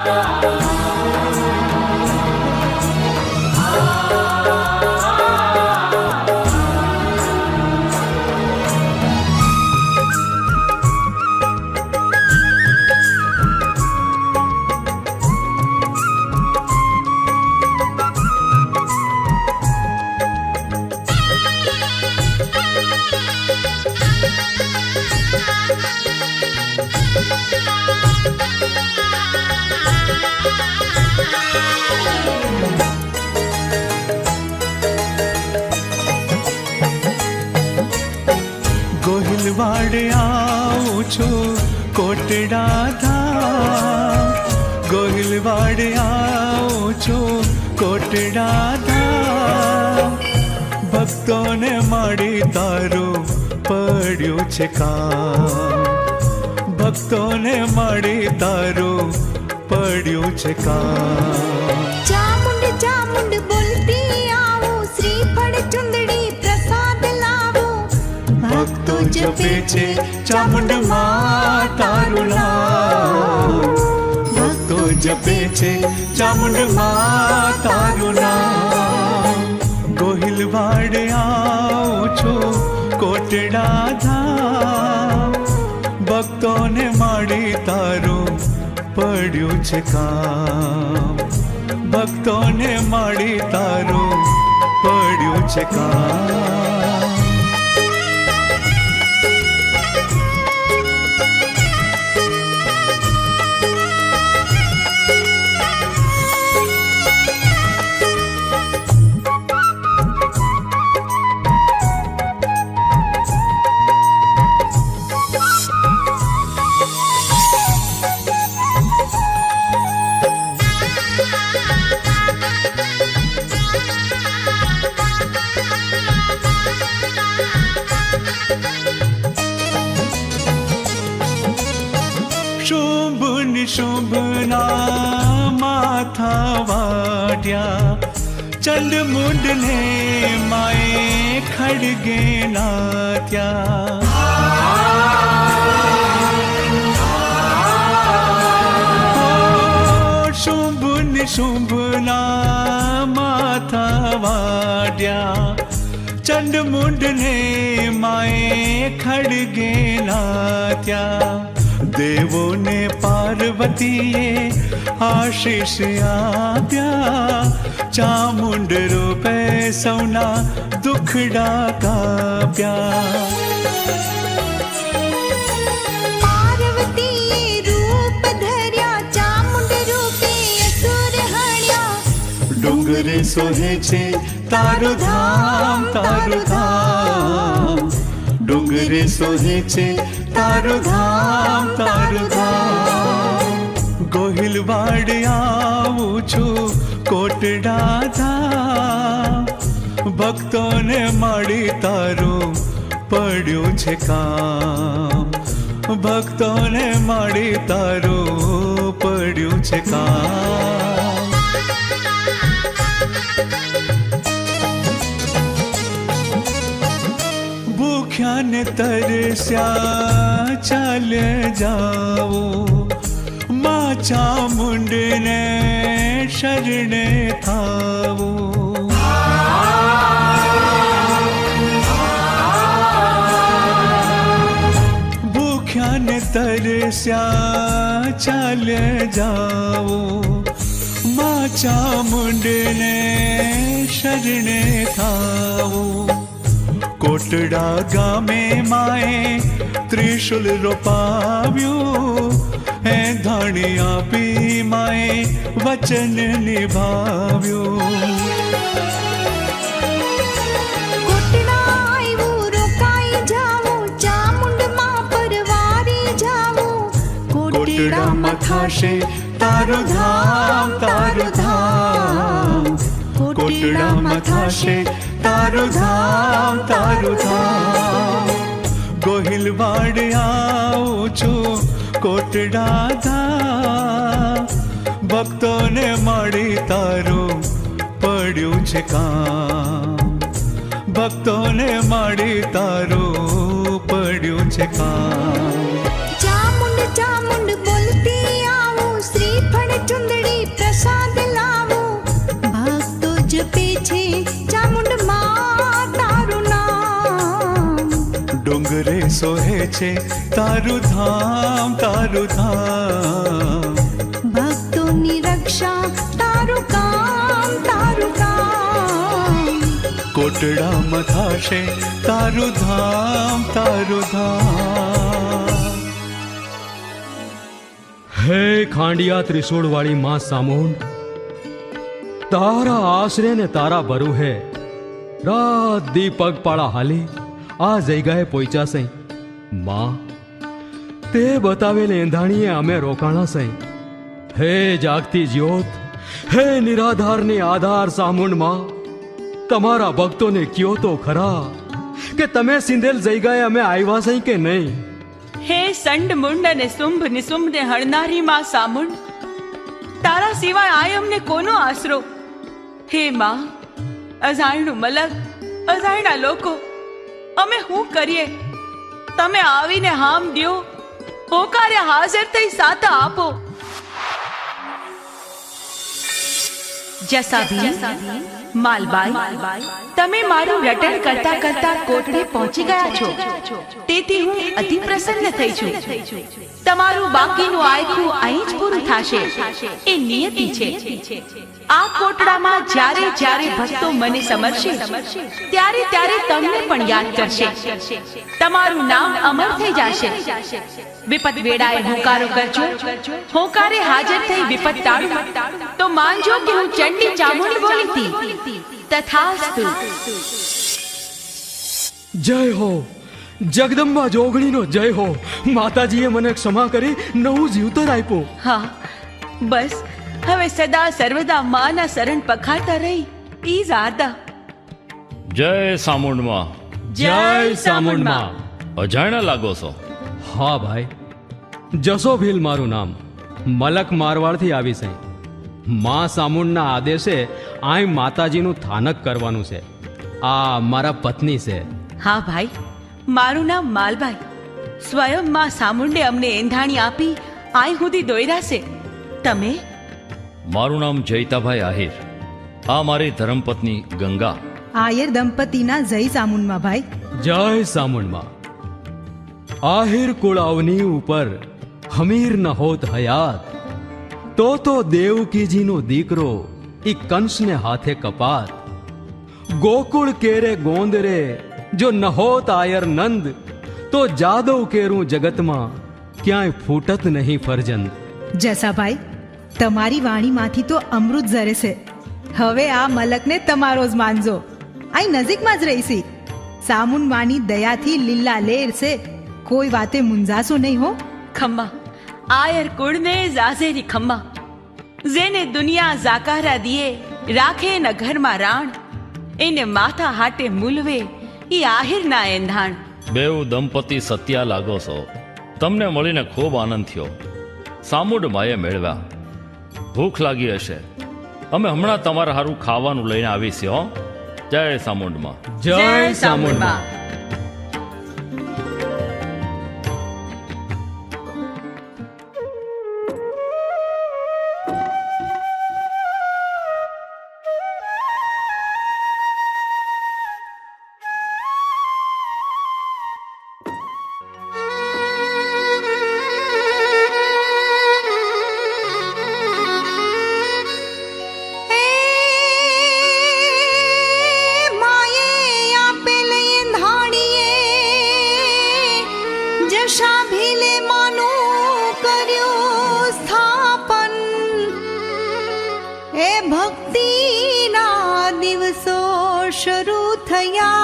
Yeah. ગોહિલવાડે આવું છું, કોટડા ધામ. ગોહિલવાડે આવું છું, કોટડા ભક્તોને માડી તારું પડ્યું છે કામ. ભક્તોને માડી તારું પડ્યું છે કામ. ચામુંડ ચામુંડ ભક્તો જપે છે ચામુંડમાં તારું નામ. ભક્તો જપે છે ચામુંડમાં તારું નામ. ગોહિલવાડ આવું છું કોટડા ધામ. ભક્તોને માડી તારું પડ્યું છે કામ. ભક્તોને માડી તારું પડ્યું છે કામ. શુભ નિશુભના માથા વાટ્યા ચંડ મુંડને માએ ખડગે નાત્યા. ઓ, શુભ નિશુભના માથા વાટ્યા ચંડ મુંડને માએ ખડગે નાત્યા. દેવોને પાર્વતીએ આશીષ આપ્યા ચામુંડ રૂપે સૌના દુખડા કાપ્યા ડુંગરે સોહે છે તારું ધામ તારું ધામ ડુંગરે સોહે છે તારું ધામ તારું ધામ ગોહિલવાડ આવું છું કોટડા ભક્તોને મળી તારું પડ્યું છે કામ. ભક્તોને મળી તારું પડ્યું છે કામ. ज्ञान तरस्या चल जाओ माँ चामुंड ने शरणे थावो. भूख्यान तरस्या चल जाओ माँ चामुंड ने शरणे थावो. કોટડા ગામે માએ ત્રિશુલ રોપાવ્યું હે ધાણી આપી માએ વચન નિભાવ્યું કોટડા આવ્યું રોકાઈ જાવું ચામુંડમાં પરવારી જાવું કોટડામાં થાશે તારું ધામ તારું ધામ કોટડામાં થાશે તારું ધામ તારું ધામ ગોહિલવાડ આવું છું કોટડા ધામ ભક્તોને મળી તારું પડ્યું છે કામ. ભક્તોને મળી તારું પડ્યું છે કામ. ચામુંડ ચામુંડ બોલતી આવું, શ્રીફળ છે તારું ધામ તારું ધામ. ભક્તોની રક્ષા તારું કામ તારું કામ. કોટડામાં થાશે તારું ધામ તારું ધામ. હે ખાંડિયા ત્રિશૂળવાળી માં સામુંડ તારા આશરે ને તારા ભરું હે રાત દીપક પાળા હાલી આ જગ્યાએ પહોંચ્યા સઈ માં? તે બતાવેલ એંધાણીએ અમે રોકાણા સહી. હે જાગતી જ્યોત, હે નિરાધારની આધાર સામુંડમાં, તમારા ભક્તોને કયો તો ખરા? કે તમે સિંધેલ જગ્યાએ અમે આવ્યા સહી કે નહીં? હે સંડ મુંડ અને શુંભ નિશુંભ ને હણનારી માં સામુંડ, તારા સિવાય આય અમને કોનો આશરો? હે માં, અજાણ્યું મલક, અજાણ્યા લોકો, અમે શું કરીએ? તમે આવીને હામ દ્યો. પોકારે હાજર થઈ સાથ આપો. જસાભી માલબાઈ, તમે મારું રટણ કરતા કરતા કોટડે પહોંચી ગયા છો. તેથી હું અતિ પ્રસન્ન થઈ છું. તમારું બાકીનું આયખું અહીં જ પૂરું થશે. એ નિયતિ છે. આ કોટડામાં જ્યારે જ્યારે ભક્તો મને સમરશે, ત્યારે ત્યારે તમને પણ યાદ કરશે. તમારું નામ અમર થઈ જશે. વિપત વેળાએ હોકારો કરજો. હોકારે હાજર થઈ વિપત તાળું તો માનજો કે હું ચંડી ચામુંડી બોલી હતી તથાસ્તુ જય હો જગદંબા જોગણીનો જય હો માતાજીએ મને ક્ષમા કરી નવું જીવતર આપ્યું. હા બસ. હવે સદા સર્વદા માના શરણ પખાતા રહી. ઈ જ જય સામુંડમાં. જય સામુંડમાં. અજાણ્યા લાગો છો. હા ભાઈ. જસો ભીલ મારું નામ. મલક મારવાડથી આવી છે. મા સામુંડના આદેશે આય માતાજીનું થાનક કરવાનું છે. આ મારા પત્ની છે. હા ભાઈ મારું નામ માલભાઈ સ્વયં મા સામુંડે અમને એંધાણી આપી આય સુધી દોયરા છે. તમે? મારું નામ જયતાભાઈ આહિર. આ મારી ધર્મપત્ની ગંગા. આયર દંપતીના જય સામુંડમાં ભાઈ. જય સામુંડમાં આહિર કુળાવની ઉપર હમીર ન હોત હયાત. તો તો દેવકીજીનો દીકરો ઈ કંસને હાથે કપાત. ગોકુળ કેરે ગોંદરે જો નહોત આયર નંદ તો જાદવ કેરું જગતમાં ક્યાંય ફૂટત નહીં ફરજન. જસાભાઈ તમારી વાણીમાંથી તો અમૃત ઝરે છે. હવે આ મલકને તમારો જ માનજો. અહીં નજીકમાં જ રહીશી. સામુન માની દયાથી લીલા લેર છે. કોઈ વાતે મુંજાશો નહીં હો. ખમ્મા આયર કુળને ઝાઝેરી ખમ્મા. જેને દુનિયા ઝાકારા દિયે રાખે ન ઘરમાં રાણ. એને માથા હાટે મૂલવે ઈ આહિરના એંધાણ. બેઉ દંપતી સત્યા લાગો છો. તમને મળીને ખૂબ આનંદ થયો. સામુડ માએ મેળવ્યા. ભૂખ લાગી હશે. અમે હમણાં તમારા હારું ખાવાનું લઈને આવીશું હો. જય સામુંડમાં. જય સામુંડમાં. જશા ભીલે માનું કર્યું સ્થાપન એ ભક્તિના દિવસો શરૂ થયા